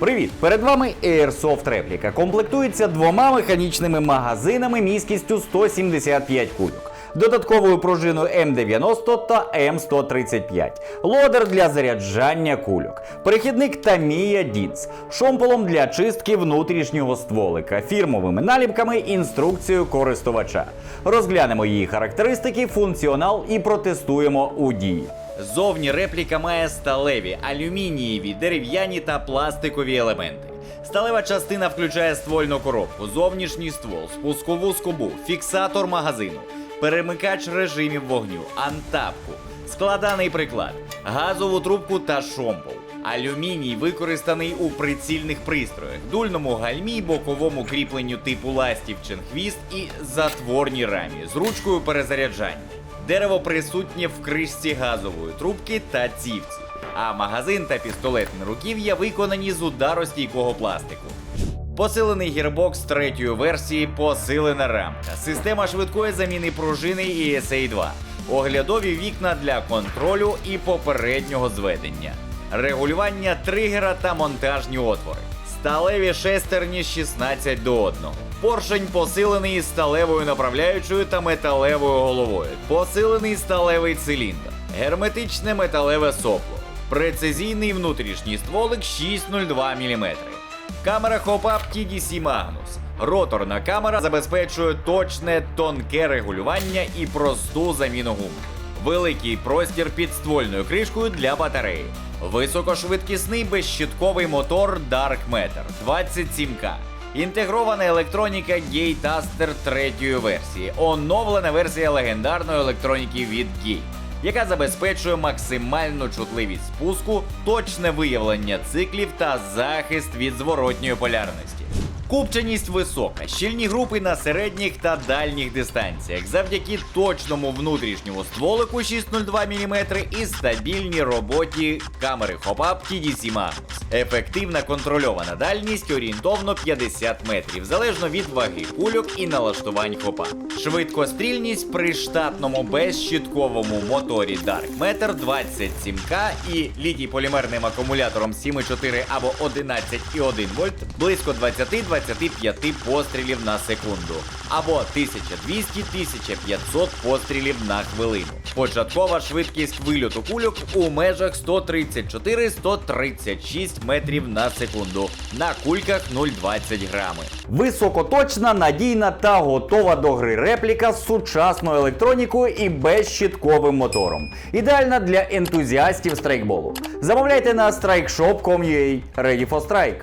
Привіт! Перед вами Airsoft репліка. Комплектується двома механічними магазинами міськістю 175 кульок. Додатковою пружиною М90 та М135, лодер для заряджання кульок, перехідник Tamiya DINS, шомполом для чистки внутрішнього стволика, фірмовими наліпками, інструкцією користувача. Розглянемо її характеристики, функціонал і протестуємо у дії. Зовні репліка має сталеві, алюмінієві, дерев'яні та пластикові елементи. Сталева частина включає ствольну коробку, зовнішній ствол, спускову скобу, фіксатор магазину, перемикач режимів вогню, антапку, складаний приклад, газову трубку та шомпол. Алюміній використаний у прицільних пристроях, дульному гальмі, боковому кріпленню типу ластівчин хвіст і затворній рамі з ручкою перезаряджання. Дерево присутнє в кришці газової трубки та цівці, а магазин та пістолетне руків'я виконані з ударостійкого пластику. Посилений гірбокс третьої версії, посилена рамка, система швидкої заміни пружини і ESA 2, оглядові вікна для контролю і попереднього зведення, регулювання тригера та монтажні отвори, сталеві шестерні 16 до 1. Поршень посилений сталевою направляючою та металевою головою, посилений сталевий циліндр, герметичне металеве сопло, прецизійний внутрішній стволик 602 мм. Камера Hop-Up TDC Magnus. Роторна камера забезпечує точне тонке регулювання і просту заміну гум. Великий простір під ствольною кришкою для батареї. Високошвидкісний безщитковий мотор Dark Matter 27К. Інтегрована електроніка Gate-Aster третьої версії. Оновлена версія легендарної електроніки від Gate яка забезпечує максимальну чутливість спуску, точне виявлення циклів та захист від зворотньої полярності. Купченість висока, щільні групи на середніх та дальніх дистанціях завдяки точному внутрішньому стволику 602 мм і стабільній роботі камери Hop-Up TDC Magnus. Ефективна контрольована дальність орієнтовно 50 метрів, залежно від ваги кульок і налаштувань хопа. Швидкострільність при штатному безщитковому моторі Dark Matter 27К і літій полімерним акумулятором 7,4 або 11,1 вольт близько 20-25 пострілів на секунду або 1200-1500 пострілів на хвилину. Початкова швидкість вильоту кульок у межах 134-136 метрів на секунду. На кульках 0,20 грами. Високоточна, надійна та готова до гри репліка з сучасною електронікою і безщитковим мотором. Ідеальна для ентузіастів страйкболу. Замовляйте на strikeshop.com.ua. Ready for strike.